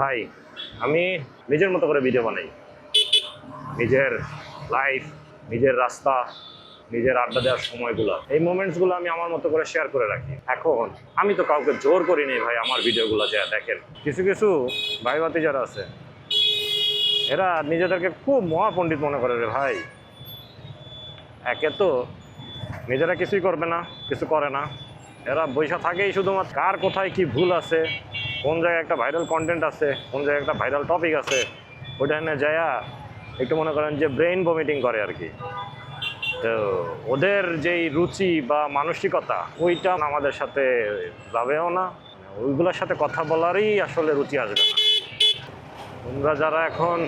ভাই, আমি নিজের মতো করে ভিডিও বানাই। নিজের লাইফ নিজের রাস্তা, নিজের আড্ডা দেওয়ার সময়গুলো। এই মোমেন্টসগুলো আমি আমার মতো করে শেয়ার করে রাখি। এখন, আমি তো কাউকে জোর করি নি ভাই আমার ভিডিওগুলো যা, দেখেন। কিছু কিছু ভাই বাতি যারা আছে, এরা নিজেদেরকে খুব মহাপণ্ডিত মনে করে রে ভাই। একে তো নিজেরা কিছুই করবে না, কিছু করে না। এরা বৈশা থাকেই শুধুমাত্র, কার কোথায় কি ভুল আছে কোন জায়গায় একটা ভাইরাল কন্টেন্ট আছে, কোন জায়গায় একটা ভাইরাল টপিক আছে, ওইটা এনে যায়া একটু মনে করেন যে ব্রেইন ভমিটিং করে আর কি। তো ওদের যেই রুচি বা মানসিকতা, ওইটা আমাদের সাথে যাবেও না। ওইগুলোর সাথে কথা বলারই আসলে রুচি আসবে না। তোমরা যারা এখন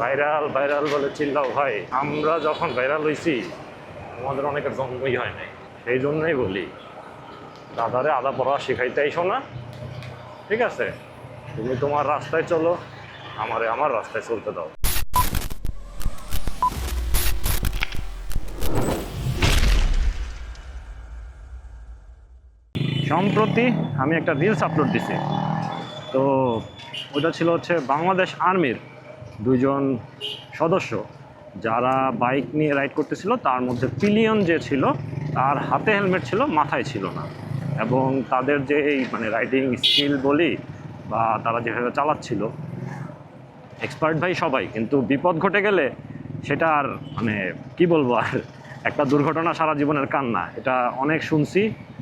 ভাইরাল ভাইরাল বলে চিল্লাও ভাই, আমরা যখন ভাইরাল হয়েছি আমাদের অনেকের জন্মই হয় নাই। সেই জন্যই বলি, দাদারে আদা পড়া শেখাইতে আইসো না। ঠিক আছে? তুমি তোমার রাস্তায় চলো, আমারে আমার রাস্তায় চলতে দাও। সম্প্রতি আমি একটা রিলস আপলোড দিছি। তো ওটা ছিল হচ্ছে বাংলাদেশ আর্মির দুইজন সদস্য, যারা বাইক নিয়ে রাইড করতেছিল, তার মধ্যে পিলিয়ন যে ছিল, তার হাতে হেলমেট ছিল, মাথায় ছিল না। এবং তাদের যে এই মানে রাইডিং স্কিল বলি বা তারা যেভাবে চালাচ্ছিল এক্সপার্ট ভাই সবাই, কিন্তু বিপদ ঘটে গেলে সেটা আর মানে কি বলব আর, একটা দুর্ঘটনা সারা জীবনের কান্না, এটা অনেক শুনছি।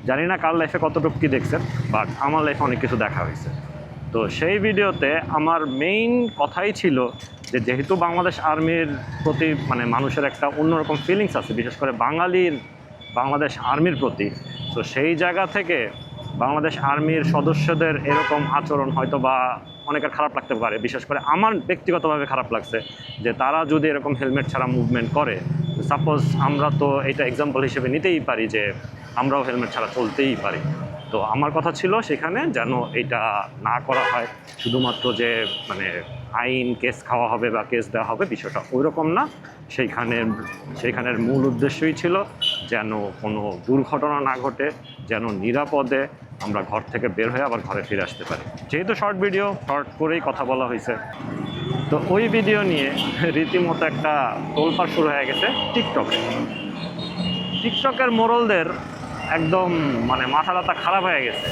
জানি না কার লাইফে কতটুকু কি দেখছেন বাট আমার লাইফে অনেক কিছু দেখা হয়েছে। তো সেই ভিডিওতে আমার মেইন কথাই ছিল যে যেহেতু বাংলাদেশ আর্মির প্রতি মানে মানুষের একটা অন্যরকম ফিলিংস আছে, বিশেষ করে বাঙালির, বাংলাদেশ আর্মির প্রতি তো সেই জায়গা থেকে বাংলাদেশ আর্মির সদস্যদের এরকম আচরণ হয়তো বা অনেকের খারাপ লাগতে পারে। বিশেষ করে আমার ব্যক্তিগতভাবে খারাপ লাগছে যে তারা যদি এরকম হেলমেট ছাড়া মুভমেন্ট করে সাপোজ আমরা তো এটা এক্সাম্পল হিসেবে নিতেই পারি যে আমরাও হেলমেট ছাড়া চলতেই পারি। তো আমার কথা ছিল সেখানে যেন এটা না করা হয়। শুধুমাত্র যে মানে আইন কেস খাওয়া হবে বা কেস দেওয়া হবে বিষয়টা ওই রকম না। সেইখানে, সেইখানের মূল উদ্দেশ্যই ছিল যেন কোনো দুর্ঘটনা না ঘটে, যেন নিরাপদে আমরা ঘর থেকে বের হয়ে আবার ঘরে ফিরে আসতে পারি। যেহেতু শর্ট ভিডিও, শর্ট করেই কথা বলা হয়েছে। তো ওই ভিডিও নিয়ে রীতিমতো একটা তোলপাড় শুরু হয়ে গেছে টিকটকে। টিকটকের মোড়লদের একদম মানে মাথা ব্যথা খারাপ হয়ে গেছে।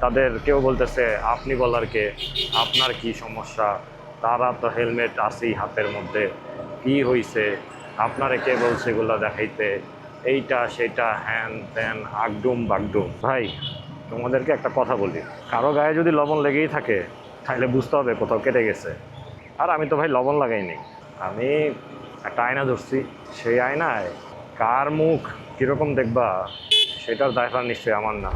তাদের কেউ বলতেছে, আপনি বলার কে? আপনার কি সমস্যা? তারা তো হেলমেট আছেই হাতের মধ্যে। কি হইছে? আপনারে কে বলছে এগুলো দেখাইতে? এইটা, সেটা, হ্যান ত্যান, আগডুম বাগডুম। ভাই, তোমাদেরকে একটা কথা বলি। কারও গায়ে যদি লবণ লেগেই থাকে, তাহলে বুঝতে হবে কোথাও কেটে গেছে। আর আমি তো ভাই লবণ লাগাইনি। আমি একটা আয়না ধরছি? সেই আয়নায় কার মুখ কীরকম দেখবা, সেটার দায়ভার নিশ্চয়ই আমার না।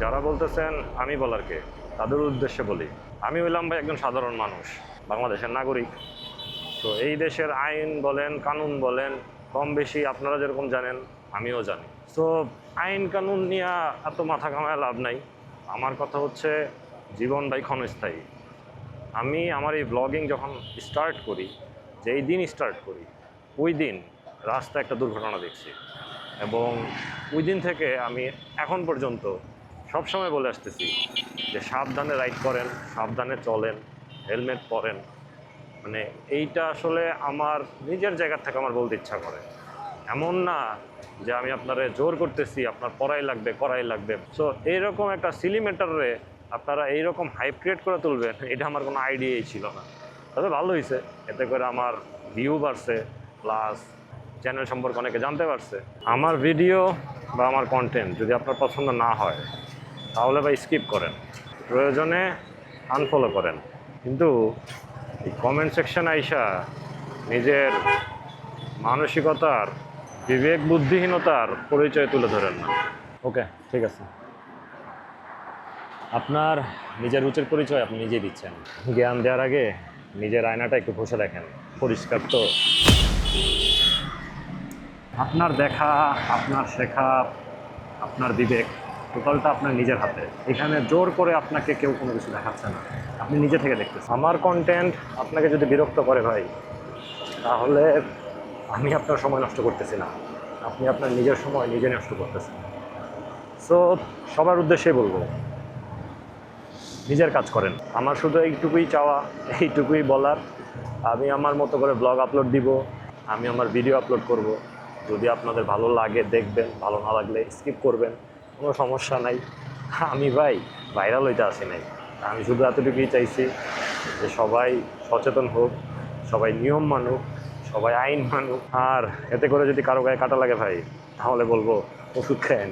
যারা বলতেছেন আমি বলার কে তাদের উদ্দেশ্যে বলি, আমি হইলাম ভাই একজন সাধারণ মানুষ, বাংলাদেশের নাগরিক। তো এই দেশের আইন বলেন, কানুন বলেন, কম বেশি আপনারা যেরকম জানেন, আমিও জানি। তো আইন কানুন নিয়ে এত মাথা ঘামায় লাভ নাই। আমার কথা হচ্ছে, জীবন ভাই ক্ষণস্থায়ী। আমি আমার এই ব্লগিং যখন স্টার্ট করি, যেই দিন স্টার্ট করি, ওই দিন রাস্তায় একটা দুর্ঘটনা দেখছি। এবং ওই দিন থেকে আমি এখন পর্যন্ত সবসময় বলে আসতেছি যে সাবধানে রাইড করেন, সাবধানে চলেন হেলমেট পরেন। মানে এইটা আসলে আমার নিজের জায়গার থেকে আমার বলতে ইচ্ছা করে। এমন না যে আমি আপনারে জোর করতেছি, আপনার পড়াই লাগবে, করাই লাগবে। সো এইরকম একটা সিলি ম্যাটারে আপনারা এইরকম হাইপ ক্রিয়েট করে তুলবেন, এটা আমার কোনো আইডিয়াই ছিল না। তবে ভালো হয়েছে এতে করে আমার ভিউ বাড়ছে প্লাস চ্যানেল সম্পর্কে অনেকে জানতে পারছে। আমার ভিডিও বা আমার কন্টেন্ট যদি আপনার পছন্দ না হয়, তাহলে বা স্কিপ করেন। প্রয়োজনে আনফলো করেন। কিন্তু এই কমেন্ট সেকশন আইসা নিজের মানসিকতার বিবেক বুদ্ধিহীনতার পরিচয় তুলে ধরেন না। ওকে ঠিক আছে। আপনার নিজের রুচির পরিচয় আপনি নিজেই দিচ্ছেন। জ্ঞান দেওয়ার আগে নিজের আয়নাটা একটু ঘষে দেখেন। পরিষ্কার তো। আপনার দেখা, আপনার শেখা, আপনার বিবেক, টোটালটা আপনার নিজের হাতে। এখানে জোর করে আপনাকে কেউ কোনো কিছু দেখাচ্ছে না। আপনি নিজে থেকে দেখতেছেন। আমার কন্টেন্ট আপনাকে যদি বিরক্ত করে ভাই, তাহলে আমি আপনার সময় নষ্ট করতেছি না। আপনি আপনার নিজের সময় নিজে নষ্ট করতেছেন। সো সবার উদ্দেশ্যে বলব নিজের কাজ করেন। আমার শুধু এইটুকুই চাওয়া, এইটুকুই বলার। আমি আমার মতো করে ব্লগ আপলোড দিব, আমি আমার ভিডিও আপলোড করব। যদি আপনাদের ভালো লাগে, দেখবেন, ভালো না লাগলে স্কিপ করবেন, কোনো সমস্যা নাই। আমি ভাই ভাইরাল হইতে আসি নাই। আমি শুধু এতটুকুই চাইছি যে সবাই সচেতন হোক, সবাই নিয়ম মানুক, সবাই আইন মানুক। আর এতে করে যদি কারও গায়ে কাটা লাগে ভাই, তাহলে বলব ওষুধ খেয়ে